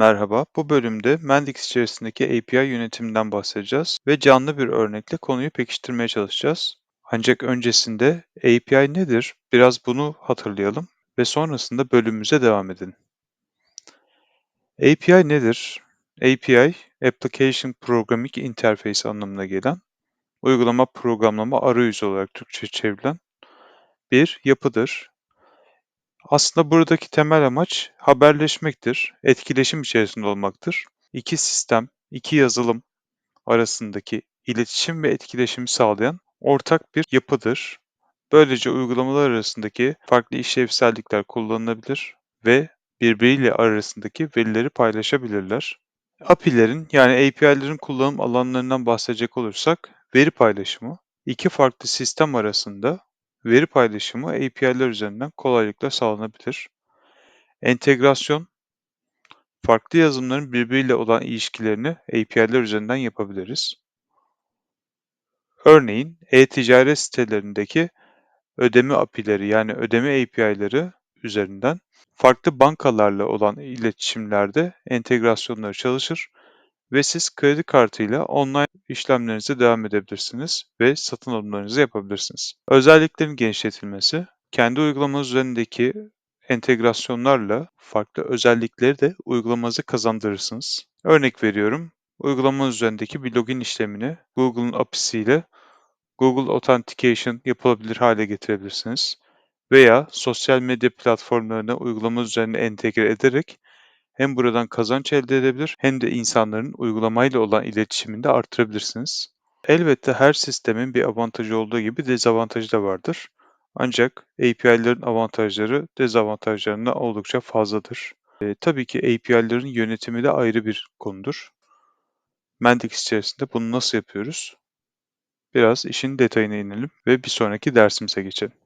Merhaba, bu bölümde Mendix içerisindeki API yönetiminden bahsedeceğiz ve canlı bir örnekle konuyu pekiştirmeye çalışacağız. Ancak öncesinde API nedir? Biraz bunu hatırlayalım ve sonrasında bölümümüze devam edelim. API nedir? API, Application Programming Interface anlamına gelen, uygulama programlama arayüzü olarak Türkçe çevrilen bir yapıdır. Aslında buradaki temel amaç haberleşmektir, etkileşim içerisinde olmaktır. İki sistem, iki yazılım arasındaki iletişim ve etkileşimi sağlayan ortak bir yapıdır. Böylece uygulamalar arasındaki farklı işlevsellikler kullanılabilir ve birbiriyle arasındaki verileri paylaşabilirler. API'lerin yani API'lerin kullanım alanlarından bahsedecek olursak veri paylaşımı, iki farklı sistem arasında veri paylaşımı API'ler üzerinden kolaylıkla sağlanabilir. Entegrasyon, farklı yazılımların birbiriyle olan ilişkilerini API'ler üzerinden yapabiliriz. Örneğin e-ticaret sitelerindeki ödeme API'leri yani ödeme API'leri üzerinden farklı bankalarla olan iletişimlerde entegrasyonları çalışır ve siz kredi kartıyla online işlemlerinize devam edebilirsiniz ve satın alımlarınızı yapabilirsiniz. Özelliklerin genişletilmesi, kendi uygulamanız üzerindeki entegrasyonlarla farklı özellikleri de uygulamanıza kazandırırsınız. Örnek veriyorum, uygulamanız üzerindeki bir login işlemini Google'un API'siyle Google Authentication yapılabilir hale getirebilirsiniz. Veya sosyal medya platformlarına uygulamanız üzerine entegre ederek hem buradan kazanç elde edebilir hem de insanların uygulamayla olan iletişimini de artırabilirsiniz. Elbette her sistemin bir avantajı olduğu gibi dezavantajı da vardır. Ancak API'lerin avantajları dezavantajlarından oldukça fazladır. E, tabii ki API'lerin yönetimi de ayrı bir konudur. Mendix içerisinde bunu nasıl yapıyoruz? Biraz işin detayına inelim ve bir sonraki dersimize geçelim.